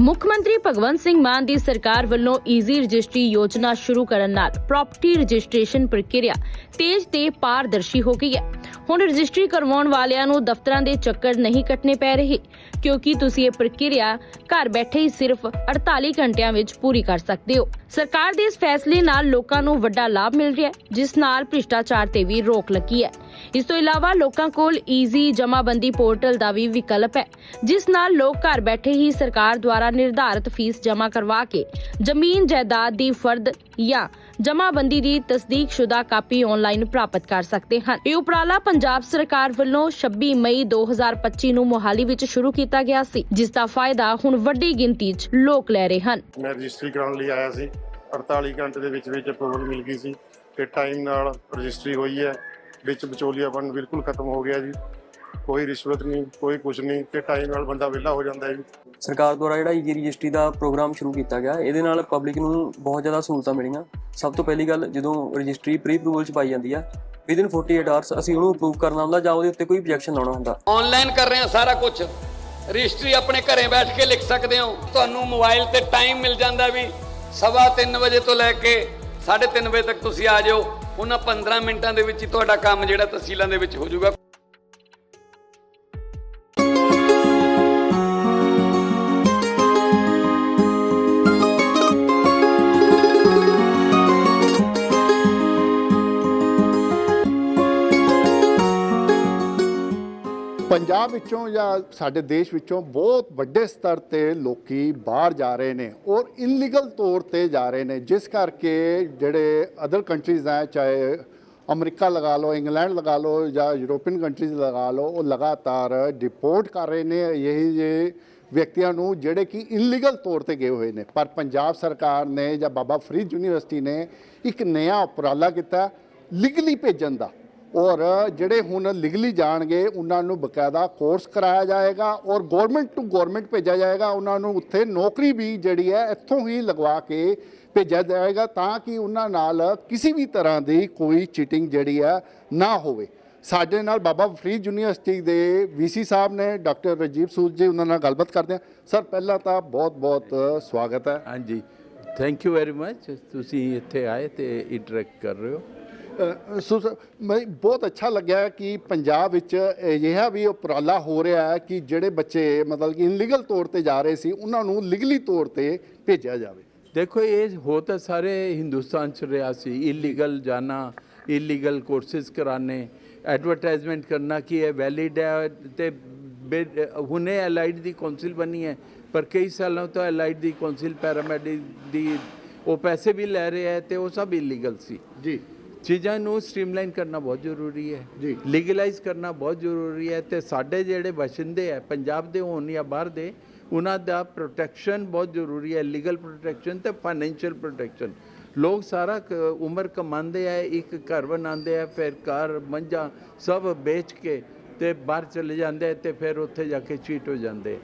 ਮੁੱਖ ਮੰਤਰੀ ਭਗਵੰਤ ਸਿੰਘ ਮਾਨ ਦੀ ਸਰਕਾਰ ਵੱਲੋਂ ਈਜ਼ੀ ਰਜਿਸਟਰੀ ਯੋਜਨਾ ਸ਼ੁਰੂ ਕਰਨ ਨਾਲ ਪ੍ਰਾਪਰਟੀ ਰਜਿਸਟ੍ਰੇਸ਼ਨ ਪ੍ਰਕਿਰਿਆ ਤੇਜ਼ ਤੇ ਪਾਰਦਰਸ਼ੀ ਹੋ ਗਈ ਹੈ। ਹੁਣ ਰਜਿਸਟਰੀ ਕਰਵਾਉਣ ਵਾਲਿਆਂ ਨੂੰ ਦਫ਼ਤਰਾਂ ਦੇ ਚੱਕਰ ਨਹੀਂ ਕੱਟਣੇ ਪੈ ਰਹੇ, ਕਿਉਂਕਿ ਤੁਸੀਂ ਇਹ ਪ੍ਰਕਿਰਿਆ ਘਰ ਬੈਠੇ ਹੀ ਸਿਰਫ 48 ਘੰਟਿਆਂ ਵਿੱਚ ਪੂਰੀ ਕਰ ਸਕਦੇ ਹੋ। ਸਰਕਾਰ ਦੇ ਇਸ ਫੈਸਲੇ ਨਾਲ ਲੋਕਾਂ ਨੂੰ ਵੱਡਾ ਲਾਭ ਮਿਲ ਰਿਹਾ ਹੈ, ਜਿਸ ਨਾਲ ਭ੍ਰਿਸ਼ਟਾਚਾਰ ਤੇ ਵੀ ਰੋਕ ਲੱਗੀ ਹੈ। ਇਸ ਤੋਂ ਇਲਾਵਾ ਲੋਕਾਂ ਕੋਲ ਈਜ਼ੀ ਜਮਾਬੰਦੀ ਪੋਰਟਲ ਦਾ ਵੀ ਵਿਕਲਪ ਹੈ, ਜਿਸ ਨਾਲ ਲੋਕ ਘਰ ਬੈਠੇ ਹੀ ਸਰਕਾਰ ਦੁਆਰਾ ਨਿਰਧਾਰਤ ਫੀਸ ਜਮ੍ਹਾਂ ਕਰਵਾ ਕੇ ਜ਼ਮੀਨ ਜਾਇਦਾਦ ਦੀ ਫਰਦ ਜਾਂ ਜਮਾਬੰਦੀ ਦੀ ਤਸਦੀਕਸ਼ੁਦਾ ਕਾਪੀ ਆਨਲਾਈਨ ਪ੍ਰਾਪਤ ਕਰ ਸਕਦੇ ਹਨ। ਇਹ ਉਪਰਾਲਾ ਪੰਜਾਬ ਸਰਕਾਰ ਵੱਲੋਂ 26 ਮਈ 2025 ਨੂੰ ਮੋਹਾਲੀ ਵਿੱਚ ਸ਼ੁਰੂ ਕੀਤਾ ਗਿਆ ਸੀ, ਜਿਸ ਦਾ ਫਾਇਦਾ ਹੁਣ ਵੱਡੀ ਗਿਣਤੀ 'ਚ ਲੋਕ ਲੈ ਰਹੇ ਹਨ। ਮੈਂ ਰਜਿਸਟਰੀ ਕਰਾਉਣ ਲਈ ਆਇਆ ਸੀ। 48 ਘੰਟੇ ਦੇ ਵਿੱਚ ਵਿੱਚ ਅਪਰੂਵਲ ਮਿਲ ਗਈ ਸੀ ਤੇ ਟਾਈਮ ਨਾਲ ਰਜਿਸਟਰੀ ਹੋਈ ਹੈ। ਵਿੱਚ ਵਿਚੋਲੀਆਪਨ ਬਿਲਕੁਲ ਖਤਮ ਹੋ ਗਿਆ ਜੀ। ਕੋਈ ਰਿਸ਼ਵਤ ਨਹੀਂ ਕੋਈ ਕੁਝ ਨਹੀਂ ਤੇ ਟਾਈਮ ਨਾਲ ਬੰਦਾ ਵਿਹਲਾ ਹੋ ਜਾਂਦਾ ਹੈ ਜੀ। ਸਰਕਾਰ ਦੁਆਰਾ ਜਿਹੜਾ ਈ ਰਜਿਸਟਰੀ ਦਾ ਪ੍ਰੋਗਰਾਮ ਸ਼ੁਰੂ ਕੀਤਾ ਗਿਆ ਇਹਦੇ ਨਾਲ ਪਬਲਿਕ ਨੂੰ ਬਹੁਤ ਜ਼ਿਆਦਾ ਸਹੂਲਤਾਂ ਮਿਲੀਆਂ। ਸਭ ਤੋਂ ਪਹਿਲੀ ਗੱਲ ਜਦੋਂ ਰਜਿਸਟਰੀ ਪ੍ਰੀ ਅਪਰੂਵਲ ਚ ਪਾਈ ਜਾਂਦੀ ਆ ਵਿਦਿਨ 48 ਆਵਰਸ ਅਸੀਂ ਉਹਨੂੰ ਅਪਰੂਵ ਕਰਨਾ ਹੁੰਦਾ ਜਾਂ ਉਹਦੇ ਉੱਤੇ ਕੋਈ objection ਲਾਉਣਾ ਹੁੰਦਾ। ਆਨਲਾਈਨ ਕਰ ਰਹੇ ਹਾਂ ਸਾਰਾ ਕੁਝ ਰਜਿਸਟਰੀ ਆਪਣੇ ਘਰੇ ਬੈਠ ਕੇ ਲਿਖ ਸਕਦੇ ਹੋ। ਤੁਹਾਨੂੰ ਮੋਬਾਈਲ ਤੇ ਟਾਈਮ ਮਿਲ ਜਾਂਦਾ ਵੀ ਸਵਾ ਤਿੰਨ ਵਜੇ ਤੋਂ ਲੈ ਕੇ 3:30 ਵਜੇ ਤੱਕ ਤੁਸੀਂ ਆ ਜਾਓ। ਉਹਨਾਂ 15 ਮਿੰਟਾਂ ਦੇ ਵਿੱਚ ਹੀ ਤੁਹਾਡਾ ਕੰਮ ਜਿਹੜਾ ਤਹਿਸੀਲਾਂ ਦੇ ਵਿੱਚ ਹੋ ਜਾਊਗਾ। ਪੰਜਾਬ ਵਿੱਚੋਂ ਜਾਂ ਸਾਡੇ ਦੇਸ਼ ਵਿੱਚੋਂ ਬਹੁਤ ਵੱਡੇ ਸਤਰ ਤੇ ਲੋਕੀ ਬਾਹਰ ਜਾ ਰਹੇ ਨੇ ਔਰ ਇਲੀਗਲ ਤੌਰ ਤੇ ਜਾ ਰਹੇ ਨੇ, ਜਿਸ ਕਰਕੇ ਜਿਹੜੇ ਅਦਰ ਕੰਟਰੀਜ਼ ਹੈ, ਚਾਹੇ ਅਮਰੀਕਾ ਲਗਾ ਲਓ, ਇੰਗਲੈਂਡ ਲਗਾ ਲਓ ਜਾਂ ਯੂਰੋਪੀਅਨ ਕੰਟਰੀਜ਼ ਲਗਾ ਲਓ, ਉਹ ਲਗਾਤਾਰ ਡਿਪੋਰਟ ਕਰ ਰਹੇ ਨੇ। ਇਹੀ ਜੇ ਵਿਅਕਤੀਆਂ ਨੂੰ ਜਿਹੜੇ ਕਿ ਇਲੀਗਲ ਤੌਰ ਤੇ ਗਏ ਹੋਏ ਨੇ। ਪਰ ਪੰਜਾਬ ਸਰਕਾਰ ਨੇ ਜਾਂ ਬਾਬਾ ਫਰੀਦ ਯੂਨੀਵਰਸਿਟੀ ਨੇ ਇੱਕ ਨਵਾਂ ਉਪਰਾਲਾ ਕੀਤਾ ਲੀਗਲੀ ਭੇਜਣ ਦਾ। ਔਰ ਜਿਹੜੇ ਹੁਣ ਲੀਗਲੀ ਜਾਣਗੇ, ਉਹਨਾਂ ਨੂੰ ਬਕਾਇਦਾ ਕੋਰਸ ਕਰਾਇਆ ਜਾਏਗਾ ਔਰ ਗਵਰਨਮੈਂਟ ਟੂ ਗਵਰਨਮੈਂਟ ਭੇਜਿਆ ਜਾਏਗਾ। ਉਹਨਾਂ ਨੂੰ ਉੱਥੇ ਨੌਕਰੀ ਵੀ ਜਿਹੜੀ ਹੈ, ਇੱਥੋਂ ਹੀ ਲਗਵਾ ਕੇ ਭੇਜਿਆ ਜਾਏਗਾ ਤਾਂ ਕਿ ਉਹਨਾਂ ਨਾਲ ਕਿਸੇ ਵੀ ਤਰ੍ਹਾਂ ਦੀ ਕੋਈ ਚੀਟਿੰਗ ਜਿਹੜੀ ਹੈ ਨਾ ਹੋਵੇ। ਸਾਡੇ ਨਾਲ ਬਾਬਾ ਫਰੀਦ ਯੂਨੀਵਰਸਿਟੀ ਦੇ ਵੀਸੀ ਸਾਹਿਬ ਨੇ, ਡਾਕਟਰ ਰਜੀਵ ਸੂਦ ਜੀ, ਉਹਨਾਂ ਨਾਲ ਗੱਲਬਾਤ ਕਰਦੇ ਹਾਂ। ਸਰ, ਪਹਿਲਾਂ ਤਾਂ ਬਹੁਤ ਬਹੁਤ ਸਵਾਗਤ ਹੈ। ਹਾਂਜੀ। ਥੈਂਕ ਯੂ ਵੈਰੀ ਮੱਚ ਤੁਸੀਂ ਇੱਥੇ ਆਏ ਤੇ ਇੰਟਰੈਕਟ ਕਰ ਰਹੇ ਹੋ। ਮੈਂ ਬਹੁਤ ਅੱਛਾ ਲੱਗਿਆ ਕਿ ਪੰਜਾਬ ਵਿੱਚ ਅਜਿਹਾ ਵੀ ਉਪਰਾਲਾ ਹੋ ਰਿਹਾ ਹੈ ਕਿ ਜਿਹੜੇ ਬੱਚੇ ਮਤਲਬ ਕਿ ਇਨਲੀਗਲ ਤੌਰ ਤੇ ਜਾ ਰਹੇ ਸੀ ਉਹਨਾਂ ਨੂੰ ਲੀਗਲੀ ਤੌਰ ਤੇ ਭੇਜਿਆ ਜਾਵੇ। ਦੇਖੋ ਇਹ ਹੋ ਤਾਂ ਸਾਰੇ ਹਿੰਦੁਸਤਾਨ ਚ ਰਿਹਾ ਸੀ ਇਲੀਗਲ ਜਾਣਾ ਇਲੀਗਲ ਕੋਰਸਿਸ ਕਰਾਣੇ ਐਡਵਰਟਾਈਜ਼ਮੈਂਟ ਕਰਨਾ ਕਿ ਇਹ ਵੈਲਿਡ ਹੈ ਤੇ ਹੁਣੇ ਐਲਾਈਡ ਦੀ ਕਾਉਂਸਲ ਬਣੀ ਹੈ ਪਰ ਕਈ ਸਾਲਾਂ ਤੋਂ ਐਲਾਈਡ ਦੀ ਕਾਉਂਸਲ ਪੈਰਾਮੈਡਿਕ ਦੀ ਉਹ ਪੈਸੇ ਵੀ ਲੈ ਰਹੇ ਹੈ ਤੇ ਉਹ ਸਭ ਇਲੀਗਲ ਸੀ। ਜੀ। ਚੀਜ਼ਾਂ ਨੂੰ ਸਟ੍ਰੀਮਲਾਈਨ ਕਰਨਾ ਬਹੁਤ ਜ਼ਰੂਰੀ ਹੈ ਜੀ। ਲੀਗਲਾਈਜ਼ ਕਰਨਾ ਬਹੁਤ ਜ਼ਰੂਰੀ ਹੈ ਤੇ ਸਾਡੇ ਜਿਹੜੇ ਵਸਿੰਦੇ ਹੈ ਪੰਜਾਬ ਦੇ ਹੋਣ ਜਾਂ ਬਾਹਰ ਦੇ ਉਹਨਾਂ ਦਾ ਪ੍ਰੋਟੈਕਸ਼ਨ ਬਹੁਤ ਜ਼ਰੂਰੀ ਹੈ ਲੀਗਲ ਪ੍ਰੋਟੈਕਸ਼ਨ ਤੇ ਫਾਈਨੈਂਸ਼ੀਅਲ ਪ੍ਰੋਟੈਕਸ਼ਨ ਲੋਕ ਸਾਰਾ ਉਮਰ ਕਮਾਉਂਦੇ ਆ ਇੱਕ ਘਰ ਬਣਾਉਂਦੇ ਆ ਫਿਰ ਘਰ ਮੰਝਾਂ ਸਭ ਵੇਚ ਕੇ ਤੇ ਬਾਹਰ ਚਲੇ ਜਾਂਦੇ ਤੇ ਫਿਰ ਉੱਥੇ ਜਾ ਕੇ ਚੀਟ ਹੋ ਜਾਂਦੇ।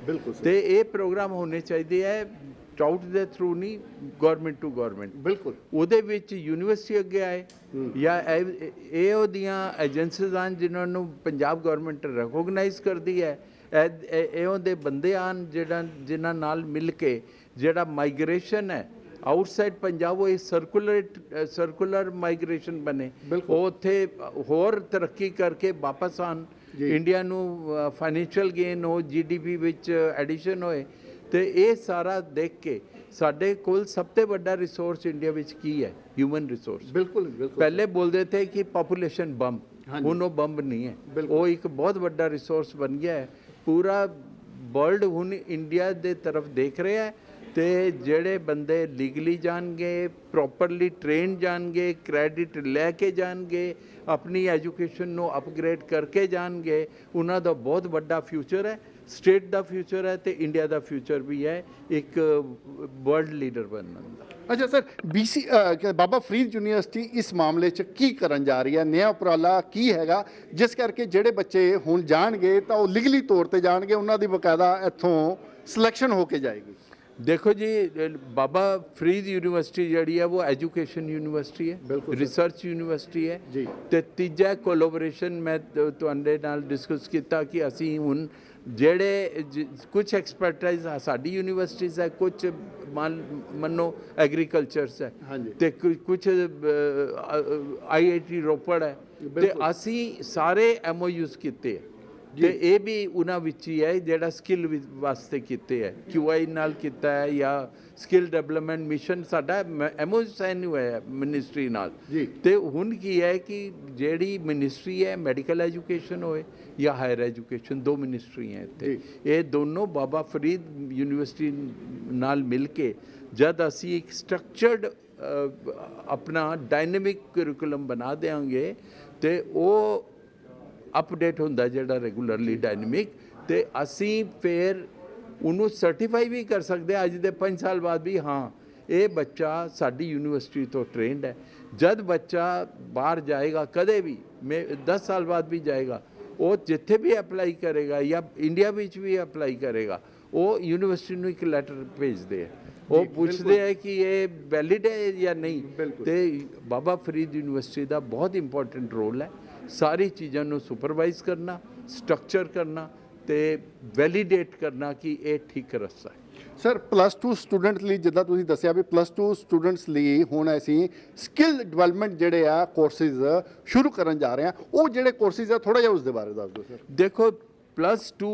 ਤੇ ਇਹ ਪ੍ਰੋਗਰਾਮ ਹੋਣੇ ਚਾਹੀਦੇ ਹੈ ਟਾਊਟ ਦੇ ਥਰੂ ਨਹੀਂ ਗਵਰਨਮੈਂਟ ਟੂ ਗਵਰਨਮੈਂਟ ਬਿਲਕੁਲ ਉਹਦੇ ਵਿੱਚ ਯੂਨੀਵਰਸਿਟੀ ਅੱਗੇ ਆਏ ਜਾਂ ਇਹ ਉਹਦੀਆਂ ਏਜੰਸੀਜ਼ ਹਨ ਜਿਨ੍ਹਾਂ ਨੂੰ ਪੰਜਾਬ ਗਵਰਨਮੈਂਟ ਰੈਕੋਗਨਾਈਜ਼ ਕਰਦੀ ਹੈ ਇਹ- ਉਹਦੇ ਬੰਦੇ ਆਨ ਜਿਹੜਾ ਜਿਨ੍ਹਾਂ ਨਾਲ ਮਿਲ ਕੇ ਜਿਹੜਾ ਮਾਈਗ੍ਰੇਸ਼ਨ ਹੈ ਆਊਟਸਾਈਡ ਪੰਜਾਬ ਉਹ ਸਰਕੂਲਰ ਸਰਕੂਲਰ ਮਾਈਗ੍ਰੇਸ਼ਨ ਬਣੇ। ਉਹ ਉੱਥੇ ਹੋਰ ਤਰੱਕੀ ਕਰਕੇ ਵਾਪਸ ਆਣ ਇੰਡੀਆ ਨੂੰ ਫਾਈਨੈਂਸ਼ੀਅਲ ਗੇਨ ਹੋ ਜੀਡੀਪੀ ਵਿੱਚ ਐਡੀਸ਼ਨ ਹੋਏ ਤੇ ਇਹ ਸਾਰਾ ਦੇਖ ਕੇ ਸਾਡੇ ਕੋਲ ਸਭ ਤੋਂ ਵੱਡਾ ਰਿਸੋਰਸ ਇੰਡੀਆ ਵਿੱਚ ਕੀ ਹੈ? ਹਿਊਮਨ ਰਿਸੋਰਸ ਬਿਲਕੁਲ ਬਿਲਕੁਲ। ਪਹਿਲੇ ਬੋਲਦੇ ਥੇ ਕਿ ਪੋਪੂਲੇਸ਼ਨ ਬੰਬ ਹੁਣ ਉਹ ਬੰਬ ਨਹੀਂ ਹੈ। ਉਹ ਇੱਕ ਬਹੁਤ ਵੱਡਾ ਰਿਸੋਰਸ ਬਣ ਗਿਆ ਹੈ। ਪੂਰਾ ਵਰਲਡ ਹੁਣ ਇੰਡੀਆ ਦੇ ਤਰਫ ਦੇਖ ਰਿਹਾ ਹੈ ਤੇ ਜਿਹੜੇ ਬੰਦੇ ਲੀਗਲੀ ਜਾਣਗੇ ਪ੍ਰੋਪਰਲੀ ਟ੍ਰੇਨ ਜਾਣਗੇ ਕ੍ਰੈਡਿਟ ਲੈ ਕੇ ਜਾਣਗੇ ਆਪਣੀ ਐਜੂਕੇਸ਼ਨ ਨੂੰ ਅਪਗ੍ਰੇਡ ਕਰਕੇ ਜਾਣਗੇ ਉਹਨਾਂ ਦਾ ਬਹੁਤ ਵੱਡਾ ਫਿਊਚਰ ਹੈ। ਸਟੇਟ ਦਾ ਫਿਊਚਰ ਹੈ ਤੇ ਇੰਡੀਆ ਦਾ ਫਿਊਚਰ ਵੀ ਹੈ ਇੱਕ ਵਰਲਡ ਲੀਡਰ ਬਣਨ ਦਾ ਅੱਛਾ sir VC Baba Farid university ਇਸ ਮਾਮਲੇ 'ਚ ਕੀ ਕਰਨ ਜਾ ਰਹੀ ਹੈ ਨਵਾਂ ਉਪਰਾਲਾ ਕੀ ਹੈਗਾ ਜਿਸ ਕਰਕੇ ਜਿਹੜੇ ਬੱਚੇ ਹੁਣ ਜਾਣਗੇ ਤਾਂ ਉਹ ਲੀਗਲੀ ਤੌਰ ਤੇ ਜਾਣਗੇ ਉਹਨਾਂ ਦੀ ਬਕਾਇਦਾ ਇੱਥੋਂ ਸਿਲੈਕਸ਼ਨ ਹੋ ਕੇ ਜਾਏਗੀ ਦੇਖੋ ਜੀ ਬਾਬਾ ਫਰੀਦ ਯੂਨੀਵਰਸਿਟੀ ਜਿਹੜੀ ਹੈ ਉਹ ਐਜੂਕੇਸ਼ਨ ਯੂਨੀਵਰਸਿਟੀ ਹੈ। ਰਿਸਰਚ ਯੂਨੀਵਰਸਿਟੀ ਹੈ। ਤੇ ਤੀਜਾ ਕੋਲੈਬੋਰੇਸ਼ਨ ਮੈਂ ਤੁਹਾਡੇ ਨਾਲ ਡਿਸਕਸ ਕੀਤਾ ਕਿ ਅਸੀਂ ਹੁਣ ਜਿਹੜੇ ਕੁਝ ਐਕਸਪਰਟਾਈਜ਼ ਸਾਡੀ ਯੂਨੀਵਰਸਿਟੀਜ਼ ਹੈ ਕੁਝ ਮੰਨੋ ਐਗਰੀਕਲਚਰਸ ਹੈ। ਤੇ ਕੁਝ ਆਈਆਈਟੀ ਰੋਪੜ ਹੈ। ਤੇ ਅਸੀਂ ਸਾਰੇ ਐਮਓਯੂਸ ਕੀਤੇ ਹੈ ਤੇ ਇਹ ਵੀ ਉਹਨਾਂ ਵਿੱਚ ਹੀ ਹੈ ਜਿਹੜਾ ਸਕਿੱਲ ਵਾਸਤੇ ਕੀਤੇ ਹੈ। ਕਿਊਆਈ ਨਾਲ ਕੀਤਾ ਹੈ ਜਾਂ ਸਕਿੱਲ ਡਿਵੈਲਪਮੈਂਟ ਮਿਸ਼ਨ ਸਾਡਾ ਐਮਓ ਸਾਈਨ ਹੋਇਆ ਮਿਨਿਸਟਰੀ ਨਾਲ। ਤੇ ਹੁਣ ਕੀ ਹੈ ਕਿ ਜਿਹੜੀ ਮਿਨਿਸਟਰੀ ਹੈ ਮੈਡੀਕਲ ਐਜੂਕੇਸ਼ਨ ਹੋਏ ਜਾਂ ਹਾਇਰ ਐਜੂਕੇਸ਼ਨ ਦੋ ਮਿਨਿਸਟਰੀਆਂ ਇੱਥੇ। ਇਹ ਦੋਨੋਂ ਬਾਬਾ ਫਰੀਦ ਯੂਨੀਵਰਸਿਟੀ ਨਾਲ ਮਿਲ ਕੇ ਜਦ ਅਸੀਂ ਇੱਕ ਸਟਰਕਚਰਡ ਆਪਣਾ ਡਾਇਨਾਮਿਕ ਕਰਿਕੂਲਮ ਬਣਾ ਦੇਾਂਗੇ ਤੇ ਉਹ ਅਪਡੇਟ ਹੁੰਦਾ ਜਿਹੜਾ ਰੈਗੂਲਰਲੀ ਡਾਇਨਾਮਿਕ ਤੇ ਅਸੀਂ ਫਿਰ ਉਹਨੂੰ ਸਰਟੀਫਾਈ ਵੀ ਕਰ ਸਕਦੇ ਅੱਜ ਦੇ 5 ਸਾਲ ਬਾਅਦ ਵੀ ਹਾਂ ਇਹ ਬੱਚਾ ਸਾਡੀ ਯੂਨੀਵਰਸਿਟੀ ਤੋਂ ਟ੍ਰੇਨਡ ਹੈ। ਜਦ ਬੱਚਾ ਬਾਹਰ ਜਾਏਗਾ ਕਦੇ ਵੀ ਮੈਂ 10 ਸਾਲ ਬਾਅਦ ਵੀ ਜਾਏਗਾ ਉਹ ਜਿੱਥੇ ਵੀ ਅਪਲਾਈ ਕਰੇਗਾ ਜਾਂ ਇੰਡੀਆ ਵਿੱਚ ਵੀ ਅਪਲਾਈ ਕਰੇਗਾ ਉਹ ਯੂਨੀਵਰਸਿਟੀ ਨੂੰ ਇੱਕ ਲੈਟਰ ਭੇਜਦੇ ਆ। ਉਹ ਪੁੱਛਦੇ ਆ ਕਿ ਇਹ ਵੈਲਿਡ ਹੈ ਜਾਂ ਨਹੀਂ। ਤੇ ਬਾਬਾ ਫਰੀਦ ਯੂਨੀਵਰਸਿਟੀ ਦਾ ਬਹੁਤ ਇੰਪੋਰਟੈਂਟ ਰੋਲ ਹੈ। ਸਾਰੀ ਚੀਜ਼ਾਂ ਨੂੰ ਸੁਪਰਵਾਈਜ਼ ਕਰਨਾ ਸਟਰਕਚਰ ਕਰਨਾ ਤੇ ਵੈਲੀਡੇਟ ਕਰਨਾ ਕਿ ਇਹ ਠੀਕ ਰਸਤਾ ਹੈ। ਸਰ ਪਲੱਸ 2 ਸਟੂਡੈਂਟ ਲਈ ਜਿੱਦਾਂ ਤੁਸੀਂ ਦੱਸਿਆ ਵੀ ਪਲੱਸ 2 ਸਟੂਡੈਂਟਸ ਲਈ ਹੁਣ ਅਸੀਂ ਸਕਿੱਲ ਡਿਵੈਲਪਮੈਂਟ ਜਿਹੜੇ ਆ ਕੋਰਸਿਸ ਸ਼ੁਰੂ ਕਰਨ ਜਾ ਰਹੇ ਆ ਉਹ ਜਿਹੜੇ ਕੋਰਸਿਸ ਆ ਥੋੜਾ ਜਿਹਾ ਉਸ ਦੇ ਬਾਰੇ ਦੱਸ ਦਿਓ ਸਰ ਦੇਖੋ ਪਲੱਸ 2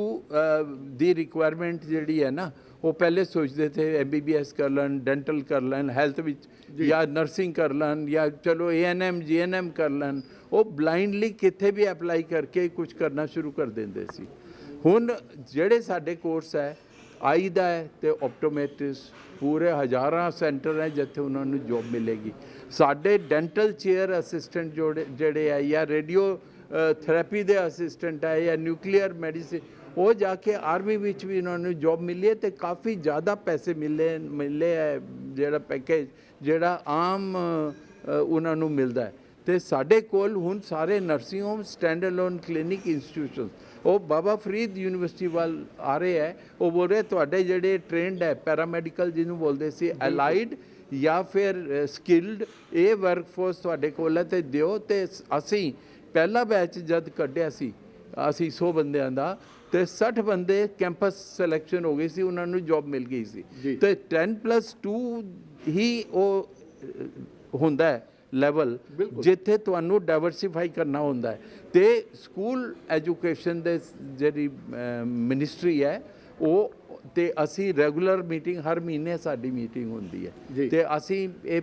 ਦੀ ਰਿਕੁਆਇਰਮੈਂਟ ਜਿਹੜੀ ਹੈ ਨਾ ਉਹ ਪਹਿਲੇ ਸੋਚਦੇ ਥੇ ਐਮਬੀਬੀਐਸ ਕਰ ਲੈਣ ਡੈਂਟਲ ਕਰ ਲੈਣ ਹੈਲਥ ਵਿੱਚ ਜਾਂ। ਨਰਸਿੰਗ ਕਰ ਲੈਣ ਜਾਂ ਚਲੋ ਏਐਨਐਮ ਜੀਐਨਐਮ ਕਰ ਲੈਣ ਉਹ ਬਲਾਈਂਡਲੀ ਕਿੱਥੇ ਵੀ ਅਪਲਾਈ ਕਰਕੇ ਕੁਝ ਕਰਨਾ ਸ਼ੁਰੂ ਕਰ ਦਿੰਦੇ ਸੀ। ਹੁਣ ਜਿਹੜੇ ਸਾਡੇ ਕੋਰਸ ਹੈ ਆਈ ਦਾ ਹੈ ਤੇ ਆਪਟੋਮੈਟ੍ਰਿਸਟ ਪੂਰੇ ਹਜ਼ਾਰਾਂ ਸੈਂਟਰ ਹੈ ਜਿੱਥੇ ਉਹਨਾਂ ਨੂੰ ਜੋਬ ਮਿਲੇਗੀ। ਸਾਡੇ ਡੈਂਟਲ ਚੇਅਰ ਅਸਿਸਟੈਂਟ ਜਿਹੜੇ ਆ ਜਾਂ ਰੇਡੀਓ ਥੈਰੇਪੀ ਦੇ ਅਸਿਸਟੈਂਟ ਹੈ ਜਾਂ ਨਿਊਕਲੀਅਰ ਮੈਡੀਸਿਨ ਉਹ ਜਾ ਕੇ ਆਰਮੀ ਵਿੱਚ ਵੀ ਉਹਨਾਂ ਨੂੰ ਜੋਬ ਮਿਲੀ ਹੈ ਤੇ ਕਾਫੀ ਜ਼ਿਆਦਾ ਪੈਸੇ ਮਿਲੇ ਮਿਲੇ ਹੈ ਜਿਹੜਾ ਪੈਕੇਜ ਜਿਹੜਾ ਆਮ ਉਹਨਾਂ ਨੂੰ ਮਿਲਦਾ ਹੈ। ਤੇ ਸਾਡੇ ਕੋਲ ਹੁਣ ਸਾਰੇ nursing home stand alone clinic institution ਉਹ ਬਾਬਾ ਫਰੀਦ ਯੂਨੀਵਰਸਿਟੀ ਵੱਲ ਆ ਰਹੇ ਹੈ। ਉਹ ਬੋਲ ਰਹੇ ਤੁਹਾਡੇ ਜਿਹੜੇ ਟ੍ਰੇਨਡ ਹੈ ਪੈਰਾਮੈਡੀਕਲ ਜਿਹਨੂੰ ਬੋਲਦੇ ਸੀ ਅਲਾਈਡ ਜਾਂ ਫਿਰ ਸਕਿਲਡ ਇਹ ਵਰਕਫੋਰਸ ਤੁਹਾਡੇ ਕੋਲ ਹੈ ਤੇ ਦਿਓ ਤੇ ਅਸੀਂ ਪਹਿਲਾ ਬੈਚ ਜਦ ਕੱਢਿਆ ਸੀ ਅਸੀਂ 100 ਬੰਦਿਆਂ ਦਾ ਤੇ 60 ਬੰਦੇ ਕੈਂਪਸ ਸਿਲੈਕਸ਼ਨ ਹੋ ਗਈ ਸੀ ਉਹਨਾਂ ਨੂੰ ਜੌਬ ਮਿਲ ਗਈ ਸੀ। ਤੇ 10 2 ਹੀ ਉਹ ਹੁੰਦਾ ਹੈ ਲੈਵਲ ਜਿੱਥੇ ਤੁਹਾਨੂੰ ਡਾਈਵਰਸਿਫਾਈ ਕਰਨਾ ਹੁੰਦਾ ਹੈ। ਤੇ ਸਕੂਲ ਐਜੂਕੇਸ਼ਨ ਦੇ ਜਿਹੜੀ ਮਿਨਿਸਟਰੀ ਹੈ ਉਹ ਤੇ ਅਸੀਂ ਰੈਗੂਲਰ ਮੀਟਿੰਗ ਹਰ ਮਹੀਨੇ ਸਾਡੀ ਮੀਟਿੰਗ ਹੁੰਦੀ ਹੈ। ਤੇ ਅਸੀਂ ਇਹ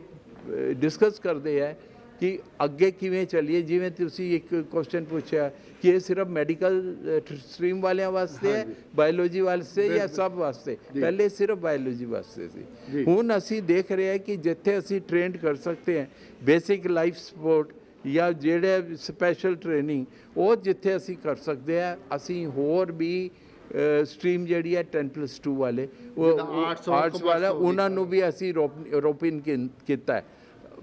ਡਿਸਕਸ ਕਰਦੇ ਹੈ ਕਿ ਅੱਗੇ ਕਿਵੇਂ ਚੱਲੀਏ? ਜਿਵੇਂ ਤੁਸੀਂ ਇੱਕ ਕੁਐਸਚਨ ਪੁੱਛਿਆ ਕਿ ਇਹ ਸਿਰਫ ਮੈਡੀਕਲ ਸਟਰੀਮ ਵਾਲਿਆਂ ਵਾਸਤੇ ਹੈ ਬਾਇਓਲੋਜੀ ਵਾਸਤੇ ਜਾਂ ਸਭ ਵਾਸਤੇ? ਪਹਿਲੇ ਸਿਰਫ ਬਾਇਓਲੋਜੀ ਵਾਸਤੇ ਸੀ। ਹੁਣ ਅਸੀਂ ਦੇਖ ਰਹੇ ਹਾਂ ਕਿ ਜਿੱਥੇ ਅਸੀਂ ਟ੍ਰੇਨਡ ਕਰ ਸਕਦੇ ਹਾਂ ਬੇਸਿਕ ਲਾਈਫ ਸਪੋਰਟ ਜਾਂ ਜਿਹੜੇ ਸਪੈਸ਼ਲ ਟ੍ਰੇਨਿੰਗ ਉਹ ਜਿੱਥੇ ਅਸੀਂ ਕਰ ਸਕਦੇ ਹਾਂ ਅਸੀਂ ਹੋਰ ਵੀ ਸਟਰੀਮ ਜਿਹੜੀ ਹੈ 10 2 ਵਾਲੇ ਉਹ ਆਰਟਸ ਵਾਲਾ। ਉਹਨਾਂ ਨੂੰ ਵੀ ਅਸੀਂ ਰੋਪਿਨ ਕੀਤਾ ਹੈ।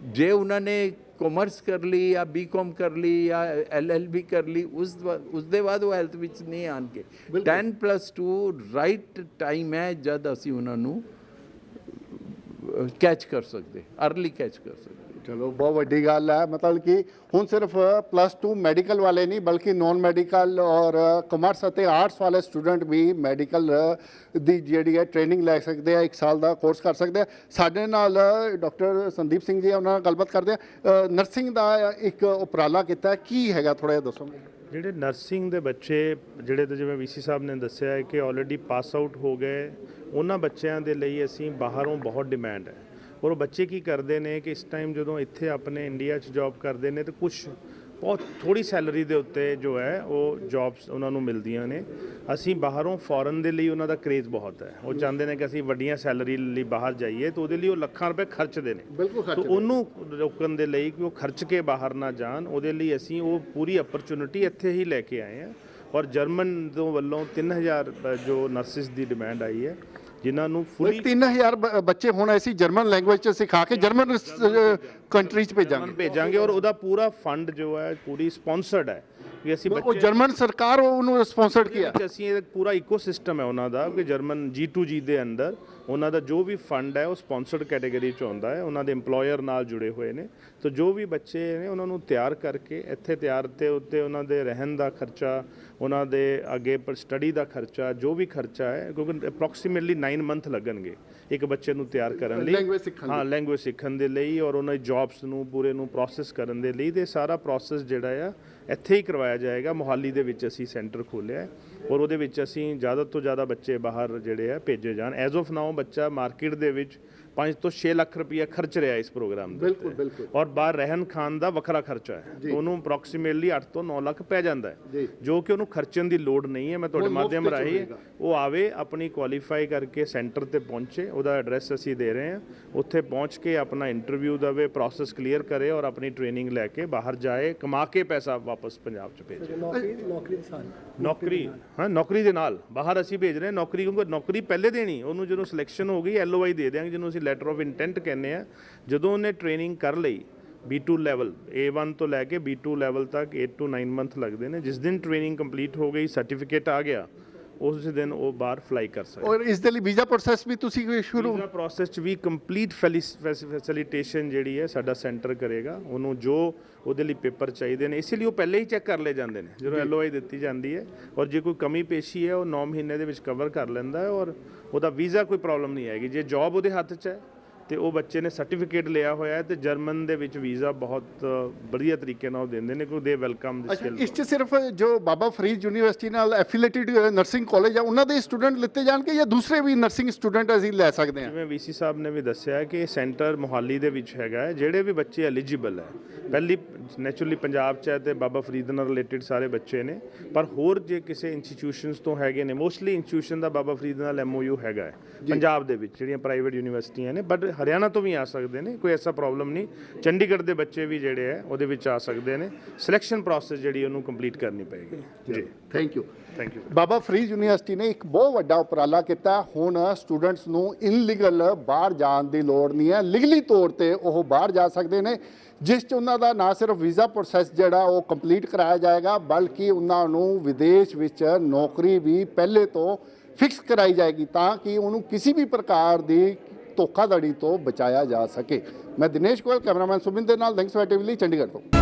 ਜੇ ਉਹਨਾਂ ਨੇ ਕਾਮਰਸ ਕਰ ਲਈ ਜਾਂ ਬੀਕਾਮ ਕਰ ਲਈ ਜਾਂ ਐਲਐਲਬੀ ਕਰ ਲਈ ਉਸ ਉਸ ਦੇ ਬਾਅਦ ਉਹ ਹੈਲਥ ਵਿੱਚ ਨਹੀਂ ਆਣਗੇ 10 2 ਰਾਈਟ ਟਾਈਮ ਹੈ ਜਦ ਅਸੀਂ ਉਹਨਾਂ ਨੂੰ ਕੈਚ ਕਰ ਸਕਦੇ ਅਰਲੀ ਕੈਚ ਕਰ ਸਕਦੇ ਚਲੋ, ਬਹੁਤ ਵੱਡੀ ਗੱਲ ਹੈ। ਮਤਲਬ ਕਿ ਹੁਣ ਸਿਰਫ ਪਲੱਸ 2 ਮੈਡੀਕਲ ਵਾਲੇ ਨਹੀਂ, ਬਲਕਿ ਨਾਨ ਮੈਡੀਕਲ ਔਰ ਕਮਰਸ ਅਤੇ ਆਰਟਸ ਵਾਲੇ ਸਟੂਡੈਂਟ ਵੀ ਮੈਡੀਕਲ ਦੀ ਜਿਹੜੀ ਹੈ ਟ੍ਰੇਨਿੰਗ ਲੈ ਸਕਦੇ ਆ, ਇੱਕ ਸਾਲ ਦਾ ਕੋਰਸ ਕਰ ਸਕਦੇ ਆ। ਸਾਡੇ ਨਾਲ ਡਾਕਟਰ ਸੰਦੀਪ ਸਿੰਘ ਜੀ ਉਹਨਾਂ ਨਾਲ ਗੱਲਬਾਤ ਕਰਦੇ ਆ। ਨਰਸਿੰਗ ਦਾ ਇੱਕ ਉਪਰਾਲਾ ਕੀਤਾ ਕੀ ਹੈਗਾ ਥੋੜਾ ਜਿਹਾ ਦੱਸੋ ਜਿਹੜੇ ਨਰਸਿੰਗ ਦੇ ਬੱਚੇ, ਜਿਹੜੇ ਤਾਂ ਜਿਵੇਂ ਵੀਸੀ ਸਾਹਿਬ ਨੇ ਦੱਸਿਆ ਹੈ ਕਿ ਆਲਰੇਡੀ ਪਾਸ ਆਊਟ ਹੋ ਗਏ, ਉਹਨਾਂ ਬੱਚਿਆਂ ਦੇ ਲਈ ਅਸੀਂ ਬਾਹਰੋਂ ਬਹੁਤ ਡਿਮਾਂਡ ਹੈ। ਔਰ ਉਹ ਬੱਚੇ ਕੀ ਕਰਦੇ ਨੇ ਕਿ ਇਸ ਟਾਈਮ ਜਦੋਂ ਇੱਥੇ ਆਪਣੇ ਇੰਡੀਆ 'ਚ ਜੌਬ ਕਰਦੇ ਨੇ ਤੇ ਕੁਝ ਬਹੁਤ ਥੋੜੀ ਸੈਲਰੀ ਦੇ ਉੱਤੇ ਜੋ ਹੈ ਉਹ ਜੌਬਸ ਉਹਨਾਂ ਨੂੰ ਮਿਲਦੀਆਂ ਨੇ। ਅਸੀਂ ਬਾਹਰੋਂ ਫੋਰਨ ਦੇ ਲਈ ਉਹਨਾਂ ਦਾ ਕਰੇਜ਼ ਬਹੁਤ ਹੈ। ਉਹ ਚਾਹੁੰਦੇ ਨੇ ਕਿ ਅਸੀਂ ਵੱਡੀਆਂ ਸੈਲਰੀ ਲਈ ਬਾਹਰ ਜਾਈਏ ਤਾਂ ਉਹਦੇ ਲਈ ਉਹ ਲੱਖਾਂ ਰੁਪਏ ਖਰਚਦੇ ਨੇ। ਬਿਲਕੁਲ ਸੋ ਉਹਨੂੰ ਰੋਕਣ ਦੇ ਲਈ ਕਿ ਉਹ ਖਰਚ ਕੇ ਬਾਹਰ ਨਾ ਜਾਣ ਉਹਦੇ ਲਈ ਅਸੀਂ ਉਹ ਪੂਰੀ ਅਪਰਚੂਨਿਟੀ ਇੱਥੇ ਹੀ ਲੈ ਕੇ ਆਏ ਹਾਂ। ਔਰ ਜਰਮਨ ਤੋਂ ਵੱਲੋਂ 3000 ਜੋ ਨਰਸਿਸ ਦੀ ਡਿਮਾਂਡ ਆਈ ਹੈ ਜਿਨ੍ਹਾਂ ਨੂੰ ਫੁੱਲੀ 3000 ਬ- ਬੱਚੇ ਹੁਣ ਅਸੀਂ ਜਰਮਨ ਲੈਂਗੁਏਜ ਚ ਸਿਖਾ ਕੇ ਜਰਮਨ ਕੰਟਰੀ ਚ ਭੇਜਾਂਗੇ। ਭੇਜਾਂਗੇ ਔਰ ਉਹਦਾ ਪੂਰਾ ਫੰਡ ਜੋ ਹੈ ਪੂਰੀ ਸਪਾਂਸਰਡ ਹੈ। ਕਿ ਅਸੀਂ ਉਹ ਬੱਚੇ ਜਰਮਨ ਸਰਕਾਰ ਉਹਨੂੰ ਸਪਾਂਸਰਡ ਕੀਤਾ। ਅਸੀਂ ਇਹ ਪੂਰਾ ਇਕੋਸਿਸਟਮ ਹੈ ਉਹਨਾਂ ਦਾ ਕਿ ਜਰਮਨ G2G ਦੇ ਅੰਦਰ। ਉਹਨਾਂ ਦਾ ਜੋ ਵੀ ਫੰਡ ਹੈ ਉਹ ਸਪਾਂਸਰਡ ਕੈਟਾਗਰੀ ਚ ਆਉਂਦਾ ਹੈ। ਉਹਨਾਂ ਦੇ EMPLOYER ਨਾਲ ਜੁੜੇ ਹੋਏ ਨੇ। ਤਾਂ ਜੋ ਵੀ ਬੱਚੇ ਨੇ ਉਹਨਾਂ ਨੂੰ ਤਿਆਰ ਕਰਕੇ ਇੱਥੇ ਤਿਆਰ ਤੇ ਉੱਤੇ ਉਹਨਾਂ ਦੇ ਰਹਿਣ ਦਾ ਖਰਚਾ ਉਹਨਾਂ ਦੇ ਅੱਗੇ ਪਰ ਸਟੱਡੀ ਦਾ ਖਰਚਾ ਜੋ ਵੀ ਖਰਚਾ ਹੈ ਕਿਉਂਕਿ ਅਪਰੋਕਸੀਮੇਟਲੀ 9 ਮੰਥ ਲੱਗਣਗੇ ਇੱਕ ਬੱਚੇ ਨੂੰ ਤਿਆਰ ਕਰਨ ਲਈ। Language ਸਿੱਖਣ ਹਾਂ ਲੈਂਗੁਏਜ ਸਿੱਖਣ ਦੇ ਲਈ ਔਰ ਉਹਨਾਂ ਦੀ ਜੌਬਸ ਨੂੰ ਪੂਰੇ ਨੂੰ ਪ੍ਰੋਸੈਸ ਕਰਨ ਦੇ ਲਈ। ਤੇ ਸਾਰਾ ਪ੍ਰੋਸੈਸ ਜਿਹੜਾ ਆ ਇੱਥੇ ਹੀ ਕਰਵਾਇਆ ਜਾਏਗਾ। ਮੋਹਾਲੀ ਦੇ ਵਿੱਚ ਅਸੀਂ ਸੈਂਟਰ ਖੋਲ੍ਹਿਆ ਹੈ। ਔਰ ਉਹਦੇ ਵਿੱਚ ਅਸੀਂ ਜ਼ਿਆਦਾ ਤੋਂ ਜ਼ਿਆਦਾ ਬੱਚੇ ਬਾਹਰ ਜਿਹੜੇ ਆ ਭੇਜੇ ਜਾਣ। ਐਜ਼ ਆਫ ਨਾਓ ਬੱਚਾ ਮਾਰਕੀਟ ਦੇ ਵਿੱਚ 5 ਤੋਂ 6 ਲੱਖ ਰੁਪਈਆ ਖਰਚ ਰਿਹਾ ਇਸ ਪ੍ਰੋਗਰਾਮ ਦੇ ਬਿਲਕੁਲ। ਬਿਲਕੁਲ। ਔਰ ਬਾਹਰ ਰਹਿਣ ਖਾਣ ਦਾ ਵੱਖਰਾ ਖਰਚਾ ਹੈ। ਉਹਨੂੰ ਅਪਰੋਕਸੀਮੇਟਲੀ 8 ਤੋਂ 9 ਲੱਖ ਪੈ ਜਾਂਦਾ ਹੈ। ਜੀ। ਕਿ ਉਹਨੂੰ ਖਰਚਣ ਦੀ ਲੋੜ ਨਹੀਂ ਹੈ। ਮੈਂ ਤੁਹਾਡੇ ਮਾਧਿਅਮ ਰਾਹੀਂ। ਉਹ ਆਵੇ ਆਪਣੀ ਕੁਆਲੀਫਾਈ ਕਰਕੇ ਸੈਂਟਰ ਤੇ ਪਹੁੰਚੇ। ਉਹਦਾ ਐਡਰੈਸ ਅਸੀਂ ਦੇ ਰਹੇ ਹਾਂ। ਉੱਥੇ ਪਹੁੰਚ ਕੇ ਆਪਣਾ ਇੰਟਰਵਿਊ ਦਵੇ ਪ੍ਰੋਸੈਸ ਕਲੀਅਰ ਕਰੇ ਔਰ ਆਪਣੀ ਟ੍ਰੇਨਿੰਗ ਲੈ ਕੇ ਬਾਹਰ ਜਾਏ ਕਮਾ ਕੇ ਪੈਸਾ ਵਾਪਸ ਪੰਜਾਬ ਚ ਭੇਜੇ। ਨੌਕਰੀ ਹਾਂ ਨੌਕਰੀ ਦੇ ਨਾਲ। ਬਾਹਰ ਅਸੀਂ ਭੇਜ ਰਹੇ ਹਾਂ। ਨੌਕਰੀ ਕਿਉਂਕਿ ਨੌਕਰੀ ਪਹਿਲੇ ਦੇਣੀ। ਉਹਨੂੰ ਜਦੋਂ ਸਿਲੈਕਸ਼ਨ ਹੋ ਗਈ ਐਲਓਆਈ ਦੇ ਦਿਆਂਗੇ। ਜਿਹਨੂੰ ਅਸੀਂ ਲੈਟਰ ਆਫ ਇੰਟੈਂਟ ਕਹਿੰਦੇ ਆ, ਜਦੋਂ ਉਹਨੇ ਟ੍ਰੇਨਿੰਗ ਕਰ ਲਈ B2 ਲੈਵਲ A1 ਤੋਂ ਲੈ ਕੇ B2 ਲੈਵਲ ਤੱਕ 8 ਤੋਂ 9 ਮੰਥ ਲੱਗਦੇ ਨੇ, ਜਿਸ ਦਿਨ ਟ੍ਰੇਨਿੰਗ ਕੰਪਲੀਟ ਹੋ ਗਈ ਸਰਟੀਫਿਕੇਟ ਆ ਗਿਆ ਉਸ ਦਿਨ ਉਹ ਬਾਹਰ ਫਲਾਈ ਕਰ ਸਕਦਾ। ਔਰ ਇਸ ਦੇ ਲਈ ਵੀਜ਼ਾ ਪ੍ਰੋਸੈਸ ਵੀ ਤੁਸੀਂ ਸ਼ੁਰੂ ਵੀਜ਼ਾ ਪ੍ਰੋਸੈਸ ਚ ਵੀ ਕੰਪਲੀਟ ਫੈਸਿਲਿਟੇਸ਼ਨ ਜਿਹੜੀ ਹੈ ਸਾਡਾ ਸੈਂਟਰ ਕਰੇਗਾ। ਉਹਨੂੰ ਜੋ ਉਹਦੇ ਲਈ ਪੇਪਰ ਚਾਹੀਦੇ ਨੇ। ਇਸੇ ਲਈ ਉਹ ਪਹਿਲੇ ਹੀ ਚੈੱਕ ਕਰ ਲਏ ਜਾਂਦੇ ਨੇ। ਜਦੋਂ ਐਲਓਆਈ ਦਿੱਤੀ ਜਾਂਦੀ ਹੈ ਔਰ ਜੇ ਕੋਈ ਕਮੀ ਪੇਸ਼ੀ ਹੈ ਉਹ 9 ਮਹੀਨੇ ਦੇ ਵਿੱਚ ਕਵਰ ਕਰ ਲੈਂਦਾ ਹੈ ਔਰ ਉਹਦਾ ਵੀਜ਼ਾ ਕੋਈ ਪ੍ਰੋਬਲਮ ਨਹੀਂ ਆਏਗੀ। ਜੇ ਜੌਬ ਉਹਦੇ ਹੱਥ 'ਚ ਹੈ ਤੇ ਉਹ ਬੱਚੇ ਨੇ ਸਰਟੀਫਿਕੇਟ ਲਿਆ ਹੋਇਆ ਹੈ ਤੇ ਜਰਮਨ ਦੇ ਵਿੱਚ ਵੀਜ਼ਾ ਬਹੁਤ ਵਧੀਆ ਤਰੀਕੇ ਨਾਲ ਉਹ ਦਿੰਦੇ ਨੇ ਕਿਉਂਕਿ ਦੇ ਵੈਲਕਮ ਦਿਸ ਇਸ 'ਚ ਸਿਰਫ ਜੋ ਬਾਬਾ ਫਰੀਦ ਯੂਨੀਵਰਸਿਟੀ ਨਾਲ ਐਫੀਲੀਏਟਡ ਨਰਸਿੰਗ ਕਾਲਜ ਆ ਉਹਨਾਂ ਦੇ ਸਟੂਡੈਂਟ ਲਿੱਤੇ ਜਾਣਗੇ ਜਾਂ ਦੂਸਰੇ ਵੀ ਨਰਸਿੰਗ ਸਟੂਡੈਂਟ ਅਸੀਂ ਲੈ ਸਕਦੇ ਹਾਂ? ਜਿਵੇਂ ਵੀਸੀ ਸਾਹਿਬ ਨੇ ਵੀ ਦੱਸਿਆ ਕਿ ਇਹ ਸੈਂਟਰ ਮੋਹਾਲੀ ਦੇ ਵਿੱਚ ਹੈਗਾ ਹੈ ਜਿਹੜੇ ਵੀ ਬੱਚੇ ਐਲੀਜੀਬਲ ਹੈ। ਪਹਿਲੀ ਨੈਚੁਰਲੀ ਪੰਜਾਬ ਚ ਹੈ ਤੇ ਬਾਬਾ ਫਰੀਦ ਨਾਲ ਰਿਲੇਟਡ ਸਾਰੇ ਬੱਚੇ ਨੇ ਪਰ ਹੋਰ ਜੇ ਕਿਸੇ ਇੰਸਟੀਟਿਊਸ਼ਨਸ ਤੋਂ ਹੈਗੇ ਨੇ ਮੋਸਟਲੀ ਇੰਸਟੀਟਿਊਸ਼ਨ ਦਾ ਬਾਬਾ ਫਰੀਦ ਨਾਲ ਐਮਓਯੂ ਹੈਗਾ ਹੈ ਪੰਜਾਬ ਦੇ ਵਿੱਚ ਜਿਹੜੀਆਂ ਪ੍ਰਾਈਵੇਟ ਯੂਨੀਵਰਸਿਟੀਆਂ ਨੇ ਬਟ ਹਰਿਆਣਾ ਤੋਂ ਵੀ ਆ ਸਕਦੇ ਨੇ ਕੋਈ ਐਸਾ ਪ੍ਰੋਬਲਮ ਨਹੀਂ। ਚੰਡੀਗੜ੍ਹ ਦੇ ਬੱਚੇ ਵੀ ਜਿਹੜੇ ਹੈ ਉਹਦੇ ਵਿੱਚ ਆ ਸਕਦੇ ਨੇ। ਸਿਲੈਕਸ਼ਨ ਪ੍ਰੋਸੈਸ ਜਿਹੜੀ ਉਹਨੂੰ ਕੰਪਲੀਟ ਕਰਨੀ ਪਏਗੀ। ਜੀ। Thank you thank you Baba Farid university ਨੇ ਇੱਕ ਬਹੁਤ ਵੱਡਾ ਉਪਰਾਲਾ ਕੀਤਾ। ਹੁਣ ਸਟੂਡੈਂਟਸ ਨੂੰ ਇਨਲੀਗਲ ਬਾਹਰ ਜਾਣ ਦੀ ਲੋੜ ਨਹੀਂ ਹੈ। ਲੀਗਲੀ ਤੌਰ ਤੇ ਉਹ ਬਾਹਰ ਜਾ ਸਕਦੇ ਨੇ ਜਿਸ 'ਚ ਉਹਨਾਂ ਦਾ ਨਾ ਸਿਰਫ ਵੀਜ਼ਾ ਪ੍ਰੋਸੈਸ ਜਿਹੜਾ ਉਹ ਕੰਪਲੀਟ ਕਰਾਇਆ ਜਾਏਗਾ ਬਲਕਿ ਉਹਨਾਂ ਨੂੰ ਵਿਦੇਸ਼ ਵਿੱਚ ਨੌਕਰੀ ਵੀ ਪਹਿਲੇ ਤੋਂ ਫਿਕਸ ਕਰਾਈ ਜਾਏਗੀ ਤਾਂ ਕਿ ਉਹਨੂੰ ਕਿਸੇ ਵੀ ਪ੍ਰਕਾਰ ਦੀ ਧੋਖਾਧੜੀ ਤੋਂ ਬਚਾਇਆ ਜਾ ਸਕੇ। ਮੈਂ ਦਿਨੇਸ਼ ਗੋਇਲ, ਕੈਮਰਾਮੈਨ ਸੁਮਿੰਦਰ ਨਾਲ ਲਿੰਕਸ ਟੀਵੀ ਲਈ ਚੰਡੀਗੜ੍ਹ ਤੋਂ।